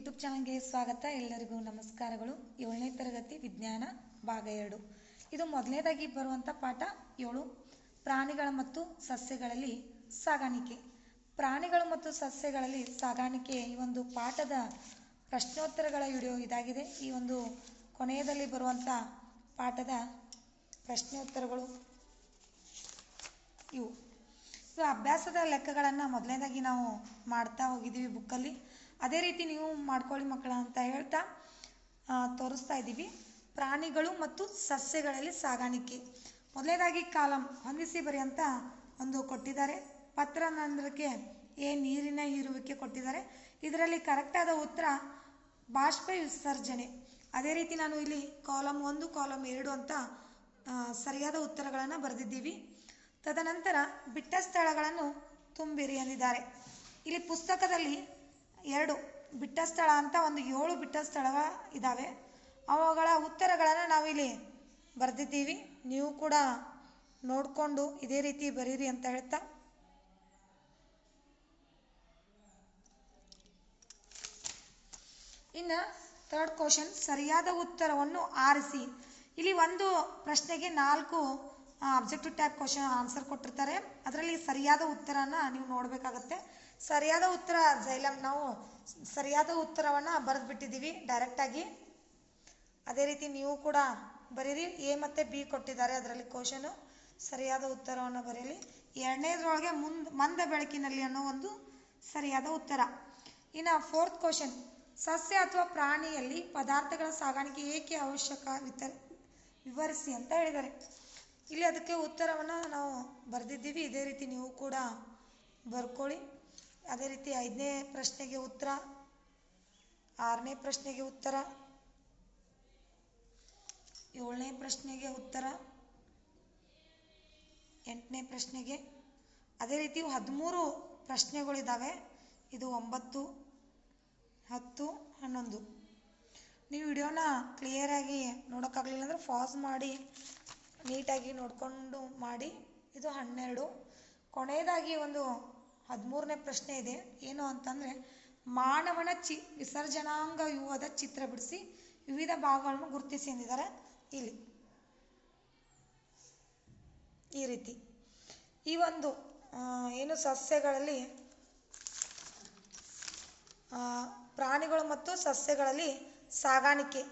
YouTube ಚಾನಲ್ಗೆ ಸ್ವಾಗತ. ಎಲ್ಲರಿಗೂ ನಮಸ್ಕಾರಗಳು. ಏಳನೇ ತರಗತಿ ವಿಜ್ಞಾನ ಭಾಗ ಎರಡು. ಇದು ಮೊದಲನೇದಾಗಿ ಬರುವಂಥ ಪಾಠ. ಏಳು. ಪ್ರಾಣಿಗಳ ಮತ್ತು ಸಸ್ಯಗಳಲ್ಲಿ ಸಾಗಾಣಿಕೆ. ಪ್ರಾಣಿಗಳು ಮತ್ತು ಸಸ್ಯಗಳಲ್ಲಿ ಸಾಗಾಣಿಕೆ ಈ ಒಂದು ಪಾಠದ ಪ್ರಶ್ನೋತ್ತರಗಳ ವಿಡಿಯೋ ಇದಾಗಿದೆ. ಈ ಒಂದು ಕೊನೆಯದಲ್ಲಿ ಬರುವಂಥ ಪಾಠದ ಪ್ರಶ್ನೋತ್ತರಗಳು. ಅಭ್ಯಾಸದ ಲೆಕ್ಕಗಳನ್ನು ಮೊದಲನೇದಾಗಿ ನಾವು ಮಾಡ್ತಾ ಹೋಗಿದ್ದೀವಿ ಬುಕ್ಕಲ್ಲಿ ಅದೇ ರೀತಿ ನೀವು ಮಾಡ್ಕೊಳ್ಳಿ ಮಕ್ಕಳ ಅಂತ ಹೇಳ್ತಾ ತೋರಿಸ್ತಾ ಇದ್ದೀವಿ. ಪ್ರಾಣಿಗಳು ಮತ್ತು ಸಸ್ಯಗಳಲ್ಲಿ ಸಾಗಾಣಿಕೆ. ಮೊದಲನೇದಾಗಿ ಕಾಲಂ, ಹೊಂದಿಸಿ ಬರೆಯಂತ ಒಂದು ಕೊಟ್ಟಿದ್ದಾರೆ. ಪತ್ರ ನಂದ್ರಕ್ಕೆ ಏ ನೀರಿನ ಹೀರುವಿಕೆ ಕೊಟ್ಟಿದ್ದಾರೆ. ಇದರಲ್ಲಿ ಕರೆಕ್ಟಾದ ಉತ್ತರ ಬಾಷ್ಪ ವಿಸರ್ಜನೆ. ಅದೇ ರೀತಿ ನಾನು ಇಲ್ಲಿ ಕಾಲಮ್ ಒಂದು ಕಾಲಮ್ ಎರಡು ಅಂತ ಸರಿಯಾದ ಉತ್ತರಗಳನ್ನು ಬರೆದಿದ್ದೀವಿ. ತದನಂತರ ಬಿಟ್ಟ ಸ್ಥಳಗಳನ್ನು ತುಂಬಿರಿ ಎಂದಿದ್ದಾರೆ. ಇಲ್ಲಿ ಪುಸ್ತಕದಲ್ಲಿ ಎರಡು ಬಿಟ್ಟ ಸ್ಥಳ ಅಂತ ಒಂದು ಏಳು ಬಿಟ್ಟ ಸ್ಥಳ ಇದ್ದಾವೆ ಅವುಗಳ ಉತ್ತರಗಳನ್ನು ನಾವಿಲ್ಲಿ ಬರೆದಿದ್ದೀವಿ. ನೀವು ಕೂಡ ನೋಡಿಕೊಂಡು ಇದೇ ರೀತಿ ಬರೀರಿ ಅಂತ ಹೇಳ್ತಾ. ಇನ್ನು ಥರ್ಡ್ ಕ್ವಶನ್ ಸರಿಯಾದ ಉತ್ತರವನ್ನು ಆರಿಸಿ. ಇಲ್ಲಿ ಒಂದು ಪ್ರಶ್ನೆಗೆ ನಾಲ್ಕು ಅಬ್ಜೆಕ್ಟಿವ್ ಟೈಪ್ ಕ್ವಶನ್ ಆನ್ಸರ್ ಕೊಟ್ಟಿರ್ತಾರೆ. ಅದರಲ್ಲಿ ಸರಿಯಾದ ಉತ್ತರನ ನೀವು ನೋಡಬೇಕಾಗತ್ತೆ. ಸರಿಯಾದ ಉತ್ತರ ಜೈಲಮ್ ನಾವು ಸರಿಯಾದ ಉತ್ತರವನ್ನು ಬರೆದ್ಬಿಟ್ಟಿದ್ದೀವಿ ಡೈರೆಕ್ಟಾಗಿ ಅದೇ ರೀತಿ ನೀವು ಕೂಡ ಬರೀರಿ. ಎ ಮತ್ತು ಬಿ ಕೊಟ್ಟಿದ್ದಾರೆ ಅದರಲ್ಲಿ ಕ್ವಶನು ಸರಿಯಾದ ಉತ್ತರವನ್ನು ಬರೀಲಿ ಎರಡನೇದ್ರೊಳಗೆ ಮುಂದ್, ಮಂದ ಬೆಳಕಿನಲ್ಲಿ ಅನ್ನೋ ಒಂದು ಸರಿಯಾದ ಉತ್ತರ. ಇನ್ನು ಫೋರ್ತ್ ಕ್ವಶನ್ ಸಸ್ಯ ಅಥವಾ ಪ್ರಾಣಿಯಲ್ಲಿ ಪದಾರ್ಥಗಳ ಸಾಗಾಣಿಕೆ ಏಕೆ ಅವಶ್ಯಕ ವಿತರ್ ವಿವರಿಸಿ ಅಂತ ಹೇಳಿದ್ದಾರೆ. ಇಲ್ಲಿ ಅದಕ್ಕೆ ಉತ್ತರವನ್ನು ನಾವು ಬರೆದಿದ್ದೀವಿ. ಇದೇ ರೀತಿ ನೀವು ಕೂಡ ಬರ್ಕೊಳ್ಳಿ. ಅದೇ ರೀತಿ ಐದನೇ ಪ್ರಶ್ನೆಗೆ ಉತ್ತರ, ಆರನೇ ಪ್ರಶ್ನೆಗೆ ಉತ್ತರ, ಏಳನೇ ಪ್ರಶ್ನೆಗೆ ಉತ್ತರ, ಎಂಟನೇ ಪ್ರಶ್ನೆಗೆ. ಅದೇ ರೀತಿ ಹದಿಮೂರು ಪ್ರಶ್ನೆಗಳಿದ್ದಾವೆ ಇದು ಒಂಬತ್ತು, ಹತ್ತು, ಹನ್ನೊಂದು. ನೀವು ವಿಡಿಯೋನ ಕ್ಲಿಯರಾಗಿ ನೋಡೋಕ್ಕಾಗಲಿಲ್ಲ ಅಂದರೆ ಫಾಸ್ ಮಾಡಿ. ನೀಟಾಗಿ ನೋಡಿಕೊಂಡು ಮಾಡಿ, ಇದು ಹನ್ನೆರಡು. ಕೊನೆಯದಾಗಿ ಒಂದು ಹದಿಮೂರನೇ ಪ್ರಶ್ನೆ ಇದೆ. ಏನು ಅಂತಂದರೆ, ಮಾನವನ ಚಿ, ವಿಸರ್ಜನಾಂಗ ಯುವದ ಚಿತ್ರ ಬಿಡಿಸಿ ವಿವಿಧ ಭಾಗಗಳನ್ನು ಗುರುತಿಸಿ ಎಂದಿದ್ದಾರೆ ಇಲ್ಲಿ. ಈ ರೀತಿ. ಈ ಒಂದು ಏನು ಸಸ್ಯಗಳಲ್ಲಿ ಪ್ರಾಣಿಗಳು ಮತ್ತು ಸಸ್ಯಗಳಲ್ಲಿ ಸಾಗಾಣಿಕೆ.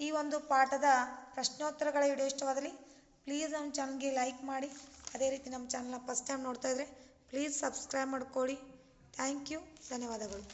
ಈ ಒಂದು ಪಾಠದ ಪ್ರಶ್ನೋತ್ತರಗಳ ವಿಡಿಯೋ ಇಷ್ಟವಾದಲ್ಲಿ ಪ್ಲೀಸ್ ನಮ್ಮ ಚಾನಲ್ಗೆ ಲೈಕ್ ಮಾಡಿ. ಅದೇ ರೀತಿ ನಮ್ಮ ಚಾನಲ್ನ ಫಸ್ಟ್ ಟೈಮ್ ನೋಡ್ತಾ ಇದ್ರೆ ಪ್ಲೀಸ್ ಸಬ್ಸ್ಕ್ರೈಬ್ ಮಾಡ್ಕೊಳ್ಳಿ ಥ್ಯಾಂಕ್ ಯು ಧನ್ಯವಾದಗಳು.